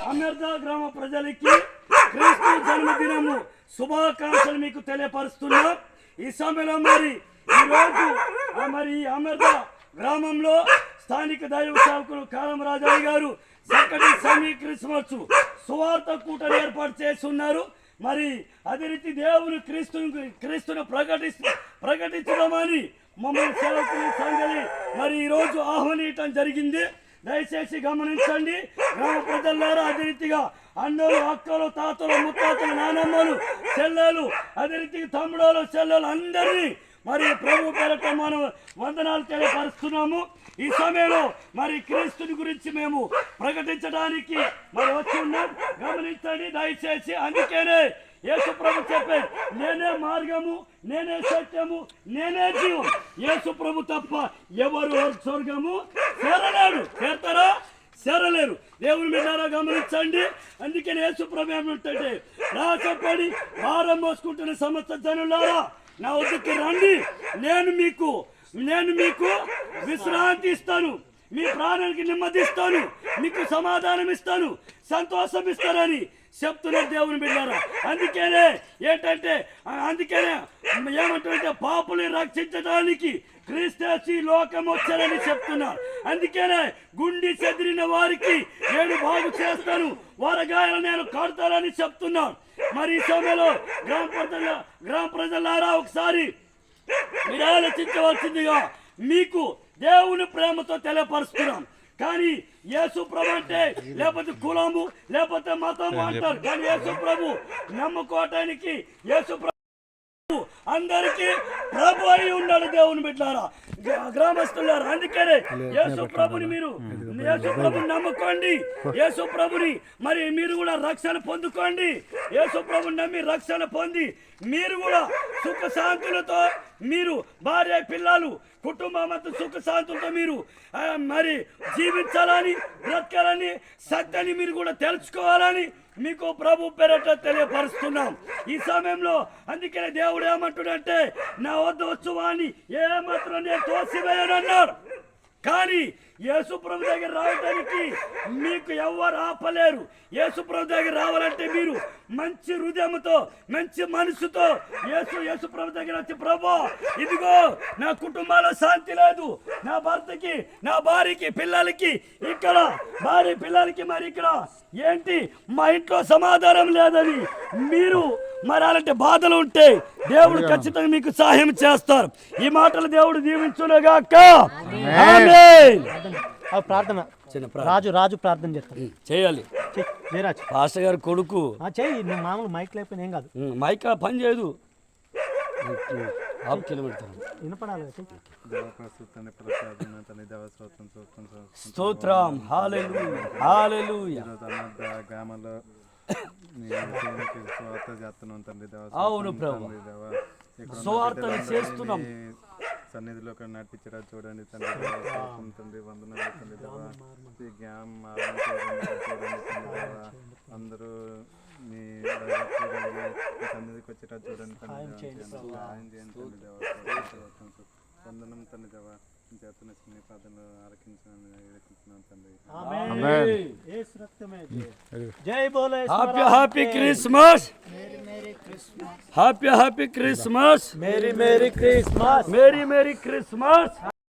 అమెర్దా గ్రామ ప్రజలకి క్రీస్తు జన్మదినము శుభాకాంక్షలు మీకు తెలియపరుస్తున్నాం. ఈ సమయంలో మరి ఈ రోజు మరి ఈ అమెర్దా గ్రామంలో స్థానిక దైవ సేవకులు కాలం రాజాయి గారు చక్కటి సమీ క్రిస్మస్ సువార్త కూటమి ఏర్పాటు చేస్తున్నారు. మరి అదే రీతి దేవుని క్రీస్తు క్రీస్తును ప్రకటిస్తూ ప్రకటించడమని మమ్మల్ని సేవకులు సంఘని మరి ఈరోజు ఆహ్వానించడం జరిగింది. దయచేసి గమనించండి. గ్రామ పెద్దలారా అదే రీతిగా అన్నలు అక్కలు తాతలు ముత్తాతలు నానమ్మలు చెల్లెలు అదే రీతిగా తమ్ముడోలు చెల్లెలు అందరినీ మరి ప్రభు పేరట మనం వందనాలు తెలియపరుస్తున్నాము. ఈ సమయంలో మరి క్రీస్తుని గురించి మేము ప్రకటించడానికి మరి వచ్చి ఉన్నాం. గమనించండి దయచేసి. అందుకేనే యేసుప్రభు ప్రభు నేనే మార్గము నేనే సత్యము నేనే జీవం. యేసుప్రభు తప్ప ఎవరు స్వర్గము చేరలేడు. చేరతారా? చేరలేరు. దేవుని మీద గమనించండి. అందుకని యేసుప్రభు ఏమంటే నా చెప్పండి భారం మోసుకుంటున్న సమస్త జనులారా నా వద్దకు రండి. నేను మీకు నేను మీకు విశ్రాంతి ఇస్తాను. మీ ప్రాణానికి నెమ్మదిస్తాను మీకు సమాధానం ఇస్తాను. సంతోషం ఇస్తానని చెప్తున్నారు దేవుని బిడ్డారా. అందుకనే ఏంటంటే అందుకేనే అందుకనే పాపుని రక్షించడానికి క్రీస్తేసి లోకం వచ్చారని చెప్తున్నారు. అందుకనే గుండి చెదిరిన వారికి నేను బాగు చేస్తాను. వరగాయలు నేను కడతానని చెప్తున్నాను మరి ఈ సమయంలో గ్రామ ప్రజల గ్రామ ప్రజలారా ఒకసారి మీరు ఆలోచించవలసిందిగా మీకు దేవుని ప్రేమతో తెలియపరుస్తున్నాం. కానీ యేసు ప్రభు అంటే లేకపోతే కులము లేకపోతే మతము అంటారు. కానీ యేసు ప్రభు నమ్ముకోవటానికి యేసు ప్రభు అందరికీ ప్రభు అయి ఉన్నాడు దేవుని బిడ్డారా. గ్రా- గ్రామస్తులారా అందుకనే యేసు ప్రభుని మీరు యేసు ప్రభుని నమ్ముకోండి. యేసు ప్రభుని మరి మీరు కూడా రక్షణ పొందుకోండి. యేసు ప్రభుని నమ్మి రక్షణ పొంది మీరు కూడా సుఖ శాంతులతో మీరు భార్య పిల్లలు కుటుంబం అంతా సుఖ శాంతులతో మీరు మరి జీవించాలని బ్రతకాలని సత్యాన్ని మీరు కూడా తెలుసుకోవాలని మీకు ప్రభు పేరట తెలియపరుస్తున్నాం. ఈ సమయంలో అందుకనే దేవుడు ఏమంటుడంటే నా వద్ద వచ్చు ఏమాత్రం ఏ మాత్రం నేను తోసివేయనన్నాడు కానీ యేసు ప్రభు దగ్గర రావడానికి మీకు ఎవరు ఆపలేరు. యేసు ప్రభు దగ్గర రావాలంటే మీరు మంచి హృదయంతో మంచి మనసుతో యేసు యేసు ప్రభు దగ్గర వచ్చి ప్రభు ఇదిగో నా కుటుంబాల్లో శాంతి లేదు. నా భర్తకి నా భార్యకి పిల్లలకి ఇక్కడ భార్య పిల్లలకి మరి ఇక్కడ ఏంటి? మా ఇంట్లో సమాధానం లేదని మీరు మరి అలాంటి బాధలు ఉంటే దేవుడు ఖచ్చితంగా మీకు సహాయం చేస్తారు. ఈ మాటలు దేవుడు దీవించునుగాక. ఆ ప్రార్థన. చిన్న ప్రార్థన. రాజు రాజు ప్రార్థన చేస్తాను చేయాలి. జయరాజ్. పాస్టర్ గారి కొడుకు. ఆ, చెయ్యి నువ్వు మామూలు మైక్ లేకపోయినా ఏం కాదు. ఉమ్, మైక్ పని చేయదు. హాఫ్ కిలోమీటర్ వినపడాలి కదా, చెయ్యి దేవప్రస్తుతాన్ని ప్రసాదం తల్లి దేవస్వతం చూస్తాం స్తోత్రం. Hallelujah hallelujah. ఈరోజు అన్నద గ్రామంలో మీ దేవునికి స్వార్థ చేస్తున్నాం తండ్రి దేవ అవును ప్రభు. తండ్రి దేవ ఇక్కడ ఉన్న సువార్తను బిడ్డలందరినీ చేస్తున్నాం. సన్నిధిలో నడిపించరా చూడండి తండ్రి తండ్రి వందనాలు తండ్రి దేవ. ఈ గ్యామ్ ఆరాధన చూడండి చూడండి తండ్రి దేవ. అందరూ మీ సన్నిధికి వచ్చేటట్టు చూడండి తండ్రి. సహాయం చేయండి తండ్రి దేవ. వందనం తండ్రి దేవ. చేతున్న చిన్న తండ్రి. ఆమేన్. యేసు రక్తమే. జయ. జై బోలో happy happy Christmas happy happy Christmas merry merry Christmas merry merry Christmas